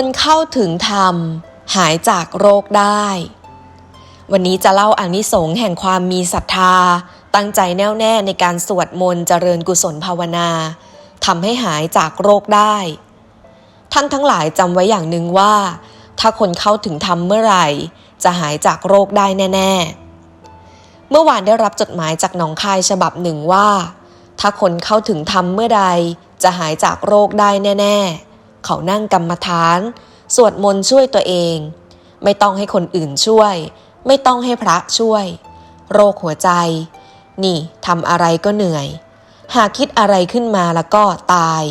คนเข้าถึงธรรม หายจากโรคได้ วันนี้จะเล่าอานิสงส์แห่งความมีศรัทธา ตั้งใจแน่วแน่ในการสวดมนต์เจริญกุศลภาวนาทำให้หายจากโรคได้ ท่านทั้งหลายจำไว้อย่างหนึ่งว่า ถ้าคนเข้าถึงธรรมเมื่อไหร่ จะหายจากโรคได้แน่ ๆ เมื่อวานได้รับจดหมายจากหนองคายฉบับหนึ่งว่า ถ้าคนเข้าถึงธรรมเมื่อใดจะหายจากโรคได้แน่ ๆ เขานั่งกรรมฐาน สวดมนต์ช่วยตัวเอง ไม่ต้องให้คนอื่นช่วย ไม่ต้องให้พระช่วย โรคหัวใจ นี่ทำอะไรก็เหนื่อย หากคิดอะไรขึ้นมาแล้วก็ตาย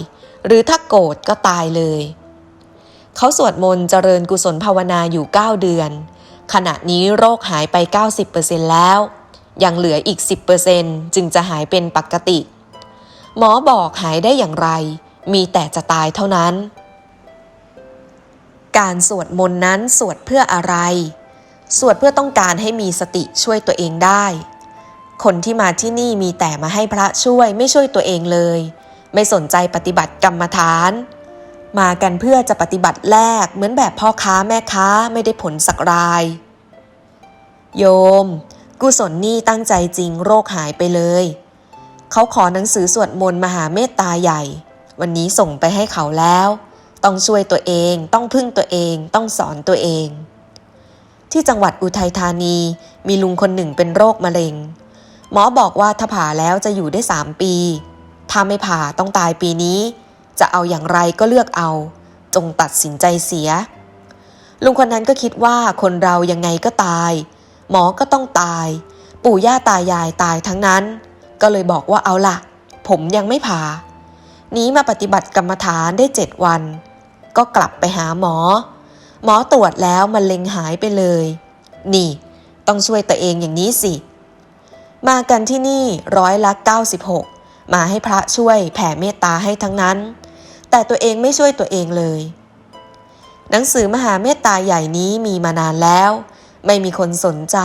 หรือถ้าโกรธก็ตายเลย เขาสวดมนต์เจริญกุศลภาวนาอยู่ 9 เดือน ขณะนี้โรคหายไป 90%แล้วยังเหลืออีก 10%จึงจะหายเป็นปกติ หมอบอกหายได้อย่างไร มีแต่จะตายเท่านั้น การสวดมนต์นั้นสวดเพื่ออะไร สวดเพื่อต้องการให้มีสติช่วยตัวเองได้ คนที่มาที่นี่มีแต่มาให้พระช่วยไม่ช่วยตัวเองเลย ไม่สนใจปฏิบัติกรรมฐาน มากันเพื่อจะปฏิบัติแลกเหมือนแบบพ่อค้าแม่ค้าไม่ได้ผลสักราย โยม กุศลนี่ตั้งใจจริงโรคหายไปเลย เขาขอหนังสือสวดมนต์มหาเมตตาใหญ่ วันนี้ส่งไปให้เขาแล้ว ต้องช่วยตัวเอง ต้องพึ่งตัวเอง ต้องสอนตัวเอง ที่จังหวัดอุทัยธานีมีลุงคนหนึ่งเป็นโรคมะเร็ง หมอบอกว่าถ้าผ่าแล้วจะอยู่ได้3ปี ถ้าไม่ผ่าต้องตายปีนี้ จะเอาอย่างไรก็เลือกเอา จงตัดสินใจเสีย ลุงคนนั้นก็คิดว่าคนเรายังไงก็ตาย หมอก็ต้องตาย ปู่ย่าตายายตายทั้งนั้น ก็เลยบอกว่าเอาล่ะ ผมยังไม่ผ่าหนี้มาปฏิบัติกรรมฐานได้เจ็ดวัน ก็กลับไปหาหมอ หมอตรวจแล้วมันเล็งหายไปเลย นี่ ต้องช่วยตัวเองอย่างนี้สิ มากันที่นี่ร้อยละ 96 มาให้พระช่วยแผ่เมตตาให้ทั้งนั้น แต่ตัวเองไม่ช่วยตัวเองเลย หนังสือมหาเมตตาใหญ่นี้มีมานานแล้ว ไม่มีคนสนใจ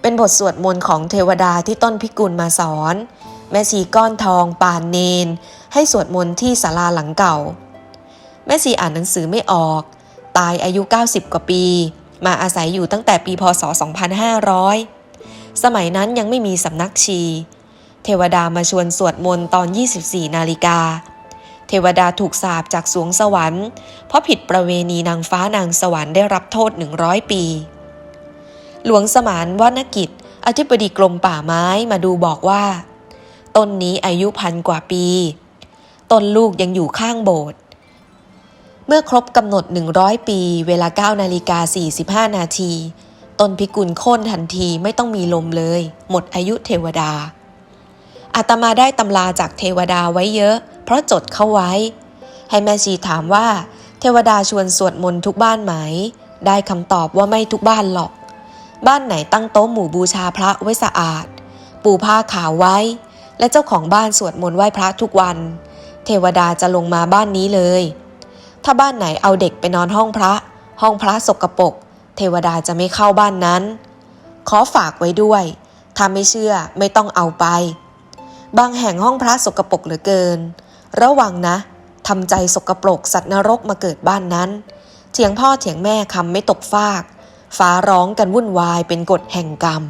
เป็นบทสวดมนต์ของเทวดาที่ต้นพิกุลมาสอน แม่ชีก้อนทองปานเนน ให้สวดมนต์ที่ศาลาหลังเก่า แม่ชีอ่านหนังสือไม่ออก ตายอายุ 90 กว่าปี มาอาศัยอยู่ตั้งแต่ปีพศ 2500 สมัยนั้นยังไม่มีสำนักชี เทวดามาชวนสวดมนต์ตอน 24 นาฬิกา เทวดาถูกสาปจากสวงสวรรค์ เพราะผิดประเวณีนางฟ้านางสวรรค์ได้รับโทษ 100 ปี หลวงสมานวณกิจ อธิบดีกรมป่าไม้มาดูบอกว่า ต้นนี้อายุพันกว่าปี ต้นลูกยังอยู่ข้างโบสถ์ มื่อครบกำหนด 100 ปี เวลา 9 นาฬิกา 45 นาทีต้นพิกุลโค่นทันทีไม่ต้องมีลมเลย หมดอายุเทวดา อาตมาได้ตำราจากเทวดาไว้เยอะ เพราะจดเข้าไว้ ให้แม่ชีถามว่า เทวดาชวนสวดมนต์ทุกบ้านไหม ได้คำตอบว่าไม่ทุกบ้านหรอก บ้านไหนตั้งโต๊ะหมู่บูชาพระไว้สะอาด ปูผ้าขาวไว้ และเจ้าของบ้านสวดมนต์ไหว้พระทุกวัน เทวดาจะลงมาบ้านนี้เลย ถ้าบ้านไหนเอาเด็กไปนอนห้องพระ ห้องพระสกปรกเทวดาจะไม่เข้าบ้านนั้น ขอฝากไว้ด้วย ถ้าไม่เชื่อไม่ต้องเอาไป บางแห่งห้องพระสกปรกเหลือเกิน ระวังนะทำใจสกปรกสัตว์นรกมาเกิดบ้านนั้น เถียงพ่อเถียงแม่คำไม่ตกฟาก ฟ้าร้องกันวุ่นวายเป็นกฎแห่งกรรม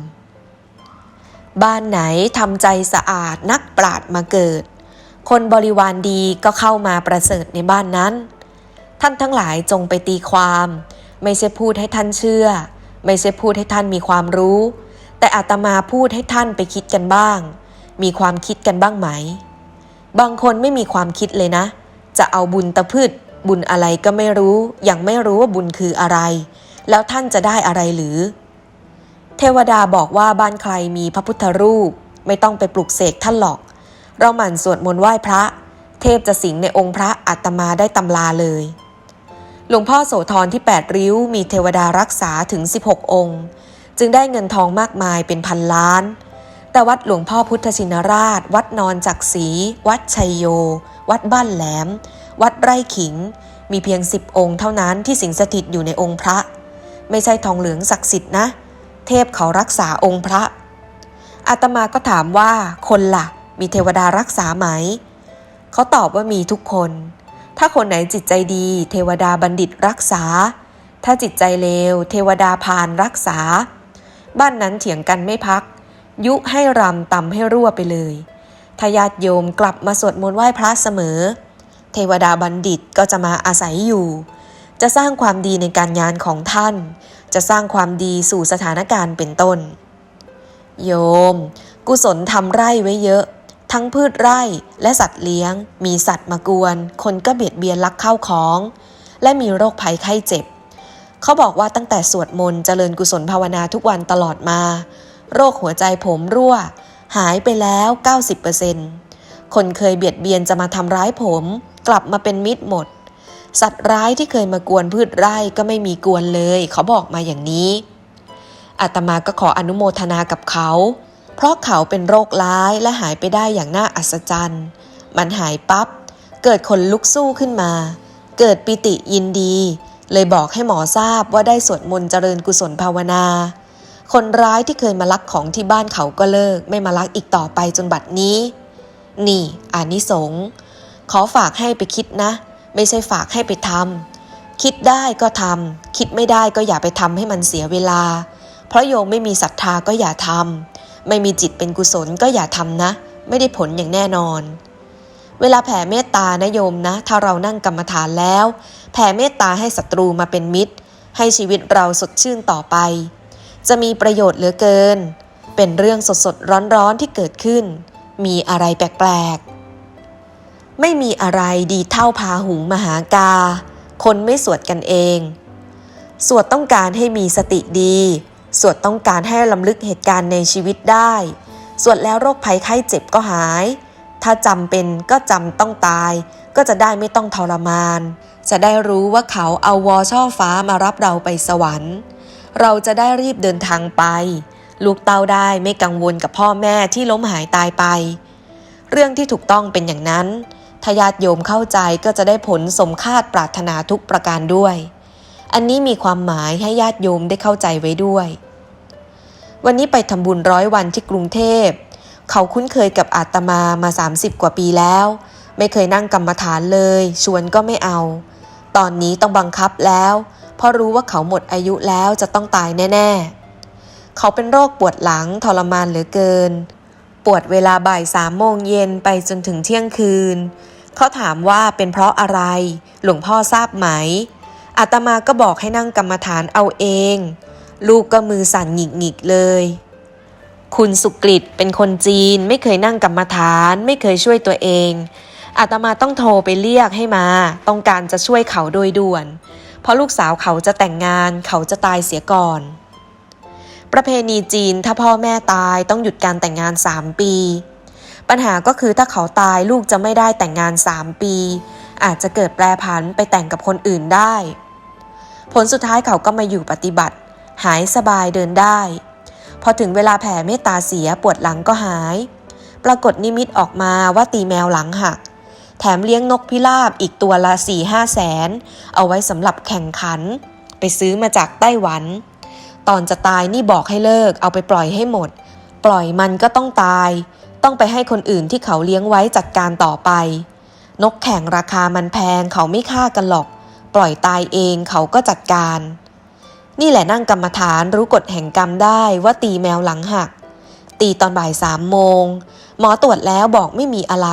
บ้านไหนทำใจสะอาดนักปราดมาเกิด คนบริวารดีก็เข้ามาประเสริฐในบ้านนั้น ท่านทั้งหลายจงไปตีความ ไม่ใช่พูดให้ท่านเชื่อ ไม่ใช่พูดให้ท่านมีความรู้ แต่อาตมาพูดให้ท่านไปคิดกันบ้าง มีความคิดกันบ้างไหม บางคนไม่มีความคิดเลยนะ จะเอาบุญตะพืชบุญอะไรก็ไม่รู้ ยังไม่รู้ว่าบุญคืออะไร แล้วท่านจะได้อะไรหรือ เทวดาบอกว่าบ้านใครมีพระพุทธรูป ไม่ต้องไปปลุกเสกท่านหรอก เราหมั่นสวดมนต์ไหว้พระ เทพจะสิงในองค์พระอาตมาได้ตำลาเลย หลวงพ่อโสธรที่ 8 ริ้ว มีเทวดารักษาถึง 16 องค์ จึงได้เงินทองมากมายเป็นพันล้าน แต่วัดหลวงพ่อพุทธชินราช วัดนอนจักรีวัดชัยโย วัดบ้านแหลม วัดไร่ขิง มีเพียง 10 องค์เท่านั้นที่สิงสถิตอยู่ในองค์พระ ไม่ใช่ทองเหลืองศักดิ์สิทธิ์นะ เทพเขารักษาองค์พระอาตมาก็ถามว่าคนละ่ะ มีเทวดารักษาไหม เขาตอบว่ามีทุกคน ถ้าคนไหนจิตใจดี เทวดาบัณฑิตรักษา ถ้าจิตใจเลว เทวดาพานรักษา บ้านนั้นเถียงกันไม่พัก ยุให้รำตำให้รั่วไปเลยทายาทโยมกลับมาสวดมนต์ไหว้พระเสมอ เทวดาบัณฑิตก็จะมาอาศัยอยู่ จะสร้างความดีในการงานของท่าน จะสร้างความดีสู่สถานการณ์เป็นต้น โยม กุศลทำไร่ไว้เยอะ ทั้งพืชไร่และสัตว์เลี้ยง มีสัตว์มากวน คนก็เบียดเบียนลักเข้าของ และมีโรคภัยไข้เจ็บ เขาบอกว่าตั้งแต่สวดมนต์เจริญกุศลภาวนาทุกวันตลอดมา โรคหัวใจผมรั่ว หายไปแล้ว 90%คนเคยเบียดเบียนจะมาทำร้ายผม กลับมาเป็นมิตรหมด สัตว์ร้ายที่เคยมากวนพืชไร่ก็ไม่มีกวนเลย เขาบอกมาอย่างนี้อาตมาก็ขออนุโมทนากับเขา เพราะเขาเป็นโรคร้ายและหายไปได้อย่างน่าอัศจรรย์ มันหายปับ๊บ เกิดคนลุกสู้ขึ้นมา เกิดปิติยินดี เลยบอกให้หมอทราบว่าได้สวดมนต์เจริญกุศลภาวนา คนร้ายที่เคยมาลักของที่บ้านเขาก็เลิก ไม่มาลักอีกต่อไปจนบัดนี้ นี่อานิสงส์ขอฝากให้ไปคิดนะ ไม่ใช่ฝากให้ไปทำคิดได้ก็ทำคิดไม่ได้ก็อย่าไปทำให้มันเสียเวลา เพราะโยมไม่มีศรัทธาก็อย่าทำ ไม่มีจิตเป็นกุศลก็อย่าทำนะ ไม่ได้ผลอย่างแน่นอน เวลาแผ่เมตตานะโยมนะ ถ้าเรานั่งกรรมฐานแล้ว แผ่เมตตาให้ศัตรูมาเป็นมิตร ให้ชีวิตเราสดชื่นต่อไป จะมีประโยชน์เหลือเกิน เป็นเรื่องสดสดร้อนร้อนที่เกิดขึ้น มีอะไรแปลกๆ ไม่มีอะไรดีเท่าพาหุงมหากา คนไม่สวดกันเอง สวดต้องการให้มีสติดี สวดต้องการให้ลำลึกเหตุการณ์ในชีวิตได้ สวดแล้วโรคภัยไข้เจ็บก็หาย ถ้าจำเป็นก็จำต้องตาย ก็จะได้ไม่ต้องทรมาน จะได้รู้ว่าเขาเอาวอช่อฟ้ามารับเราไปสวรรค์ เราจะได้รีบเดินทางไป ลูกเต้าได้ไม่กังวลกับพ่อแม่ที่ล้มหายตายไป เรื่องที่ถูกต้องเป็นอย่างนั้นถ้าญาติโยมเข้าใจก็จะได้ผลสมคาดปรารถนาทุกประการด้วย อันนี้มีความหมายให้ญาติโยมได้เข้าใจไว้ด้วย วันนี้ไปทำบุญร้อยวันที่กรุงเทพ เขาคุ้นเคยกับอาตมามา 30 กว่าปีแล้ว ไม่เคยนั่งกรรมฐานเลย ชวนก็ไม่เอา ตอนนี้ต้องบังคับแล้ว เพราะรู้ว่าเขาหมดอายุแล้วจะต้องตายแน่ ๆ เขาเป็นโรคปวดหลังทรมานเหลือเกิน ปวดเวลาบ่ายสามโมงเย็นไปจนถึงเที่ยงคืน เขาถามว่าเป็นเพราะอะไร หลวงพ่อทราบไหมอาตมาก็บอกให้นั่งกรรมฐานเอาเอง ลูกก็มือสั่นหงิกๆเลย คุณสุกฤตเป็นคนจีนไม่เคยนั่งกรรมฐาน ไม่เคยช่วยตัวเองอาตมาต้องโทรไปเรียกให้มา ต้องการจะช่วยเขาโดยด่วน เพราะลูกสาวเขาจะแต่งงานเขาจะตายเสียก่อน ประเพณีจีนถ้าพ่อแม่ตายต้องหยุดการแต่งงาน 3 ปี ปัญหาก็คือถ้าเขาตายลูกจะไม่ได้แต่งงาน 3 ปี อาจจะเกิดแปรผันไปแต่งกับคนอื่นได้ ผลสุดท้ายเขาก็มาอยู่ปฏิบัติ หายสบายเดินได้ พอถึงเวลาแผ่เมตตาเสียปวดหลังก็หาย ปรากฏนิมิตออกมาว่าตีแมวหลังหัก แถมเลี้ยงนกพิราบอีกตัวละ4ี่ห้าแสน เอาไว้สำหรับแข่งขัน ไปซื้อมาจากไต้หวัน ตอนจะตายนี่บอกให้เลิกเอาไปปล่อยให้หมด ปล่อยมันก็ต้องตาย ต้องไปให้คนอื่นที่เขาเลี้ยงไว้จัดการต่อไป นกแข่งราคามันแพงเขาไม่ฆ่ากันหรอก ปล่อยตายเองเขาก็จัดการ นี่แหละนั่งกรรมฐานรู้กฎแห่งกรรมได้ว่าตีแมวหลังหัก ตีตอนบ่ายสามโมง หมอตรวจแล้วบอกไม่มีอะไร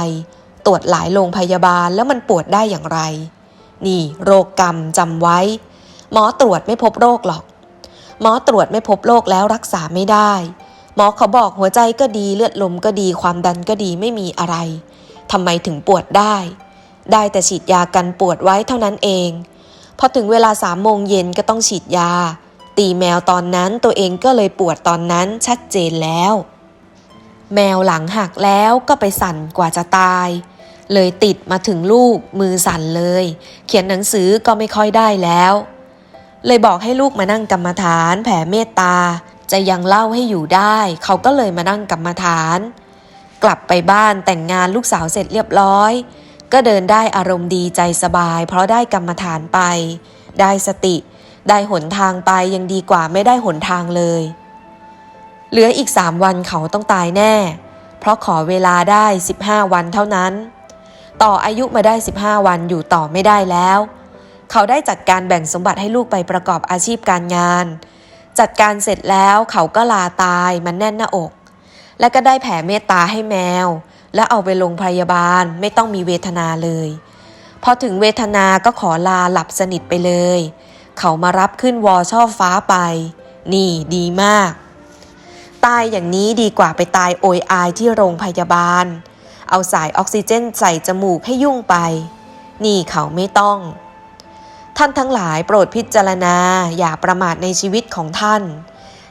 ตรวจหลายโรงพยาบาลแล้วมันปวดได้อย่างไร นี่โรคกรรมจำไว้ หมอตรวจไม่พบโรคหรอก หมอตรวจไม่พบโรคแล้วรักษาไม่ได้ หมอเขาบอกหัวใจก็ดีเลือดลมก็ดีความดันก็ดีไม่มีอะไรทำไมถึงปวดได้ ได้แต่ฉีดยากันปวดไว้เท่านั้นเอง พอถึงเวลาสามโมงเย็นก็ต้องฉีดยา ตีแมวตอนนั้นตัวเองก็เลยปวดตอนนั้นชัดเจนแล้ว แมวหลังหักแล้วก็ไปสั่นกว่าจะตาย เลยติดมาถึงลูกมือสั่นเลย เขียนหนังสือก็ไม่ค่อยได้แล้ว เลยบอกให้ลูกมานั่งกรรมฐานแผ่เมตตา จะยังเล่าให้อยู่ได้ เขาก็เลยมานั่งกรรมฐาน กลับไปบ้านแต่งงานลูกสาวเสร็จเรียบร้อย ก็เดินได้อารมณ์ดีใจสบาย เพราะได้กรรมฐานไป ได้สติ ได้หนทางไปยังดีกว่าไม่ได้หนทางเลย เหลืออีกสามวันเขาต้องตายแน่ เพราะขอเวลาได้ 15 วันเท่านั้น ต่ออายุมาได้ 15 วันอยู่ต่อไม่ได้แล้ว เขาได้จัดการแบ่งสมบัติให้ลูกไปประกอบอาชีพการงาน จัดการเสร็จแล้วเขาก็ลาตายมันแน่นหน้าอก และก็ได้แผ่เมตตาให้แมว และเอาไปโรงพยาบาลไม่ต้องมีเวทนาเลย พอถึงเวทนาก็ขอลาหลับสนิทไปเลย เขามารับขึ้นวอช่อฟ้าไป นี่ดีมาก ตายอย่างนี้ดีกว่าไปตายโอยอายที่โรงพยาบาล เอาสายออกซิเจนใส่จมูกให้ยุ่งไป นี่เขาไม่ต้อง ท่านทั้งหลายโปรดพิจารณาอย่าประมาทในชีวิตของท่าน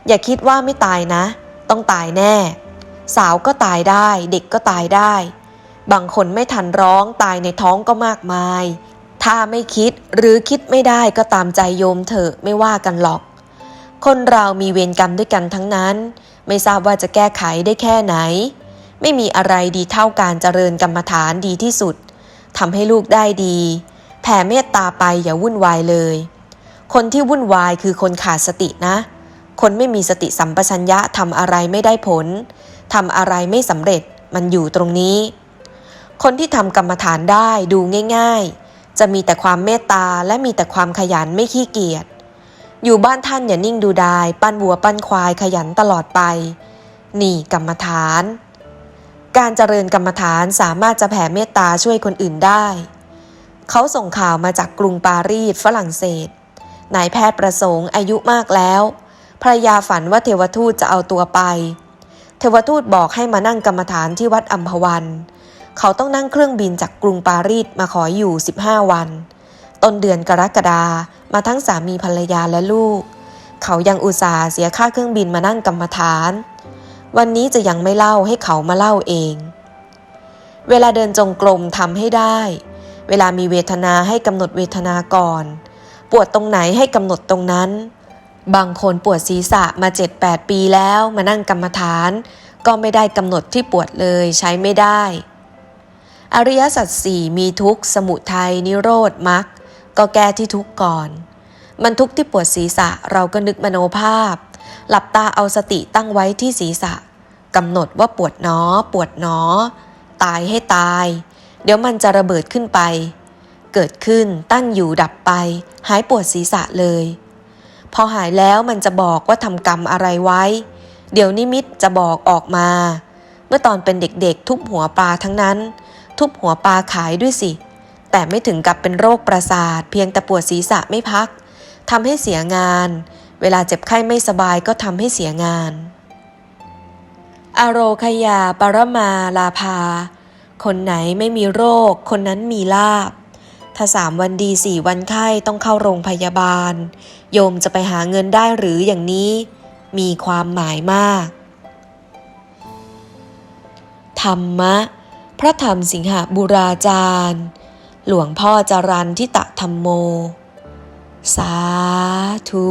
อย่าคิดว่าไม่ตายนะ ต้องตายแน่ สาวก็ตายได้ เด็กก็ตายได้ บางคนไม่ทันร้องตายในท้องก็มากมาย ถ้าไม่คิดหรือคิดไม่ได้ก็ตามใจโยมเถอะไม่ว่ากันหรอก คนเรามีเวรกรรมด้วยกันทั้งนั้น ไม่ทราบว่าจะแก้ไขได้แค่ไหน ไม่มีอะไรดีเท่าการเจริญกรรมฐานดีที่สุดทำให้ลูกได้ดี แผ่เมตตาไปอย่าวุ่นวายเลย คนที่วุ่นวายคือคนขาดสตินะ คนไม่มีสติสัมปชัญญะทำอะไรไม่ได้ผล ทำอะไรไม่สำเร็จมันอยู่ตรงนี้ คนที่ทำกรรมฐานได้ดูง่าย ๆ จะมีแต่ความเมตตาและมีแต่ความขยันไม่ขี้เกียจอยู่บ้านท่านอย่านิ่งดูดาย ปั้นวัวปั้นควายขยันตลอดไป นี่กรรมฐาน การเจริญกรรมฐานสามารถจะแผ่เมตตาช่วยคนอื่นได้ เขาส่งข่าวมาจากกรุงปารีสฝรั่งเศสนายแพทย์ประสงค์อายุมากแล้วภรรยาฝันว่าเทวทูตจะเอาตัวไป เทวทูตบอกให้มานั่งกรรมฐานที่วัดอัมพวัน เขาต้องนั่งเครื่องบินจากกรุงปารีสมาขออยู่ 15 วัน ต้นเดือนกรกฎามาทั้งสามีภรรยาและลูก เขายังอุตส่าห์เสียค่าเครื่องบินมานั่งกรรมฐาน วันนี้จะยังไม่เล่าให้เขามาเล่าเอง เวลาเดินจงกรมทำให้ได้ เวลามีเวทนาให้กำหนดเวทนาก่อน ปวดตรงไหนให้กำหนดตรงนั้น บางคนปวดศีรษะมา 7-8 ปีแล้วมานั่งกรรมฐาน ก็ไม่ได้กำหนดที่ปวดเลยใช้ไม่ได้ อริยสัจสี่มีทุกข์ สมุทัยนิโรธมรรคก็แก้ที่ทุกข์ก่อน มันทุกข์ที่ปวดศีรษะเราก็นึกมโนภาพ หลับตาเอาสติตั้งไว้ที่ศีรษะกำหนดว่าปวดหนอ ปวดหนอ ตายให้ตาย เดี๋ยวมันจะระเบิดขึ้นไป เกิดขึ้นตั้งอยู่ดับไป หายปวดศีรษะเลย พอหายแล้วมันจะบอกว่าทำกรรมอะไรไว้ เดี๋ยวนิมิตจะบอกออกมา เมื่อตอนเป็นเด็กๆ ทุบหัวปลาทั้งนั้น ทุบหัวปลาขายด้วยสิ แต่ไม่ถึงกับเป็นโรคประสาท เพียงแต่ปวดศีรษะไม่พักทำให้เสียงาน เวลาเจ็บไข้ไม่สบายก็ทำให้เสียงาน อโรคยาปรมาลาภา คนไหนไม่มีโรค คนนั้นมีลาบ ถ้าสามวันดีสี่วันไข้ต้องเข้าโรงพยาบาล โยมจะไปหาเงินได้หรืออย่างนี้ มีความหมายมาก ธรรมะ พระธรรมสิงหบุราจารย์ หลวงพ่อจรันทิตะธรรมโม สาธุ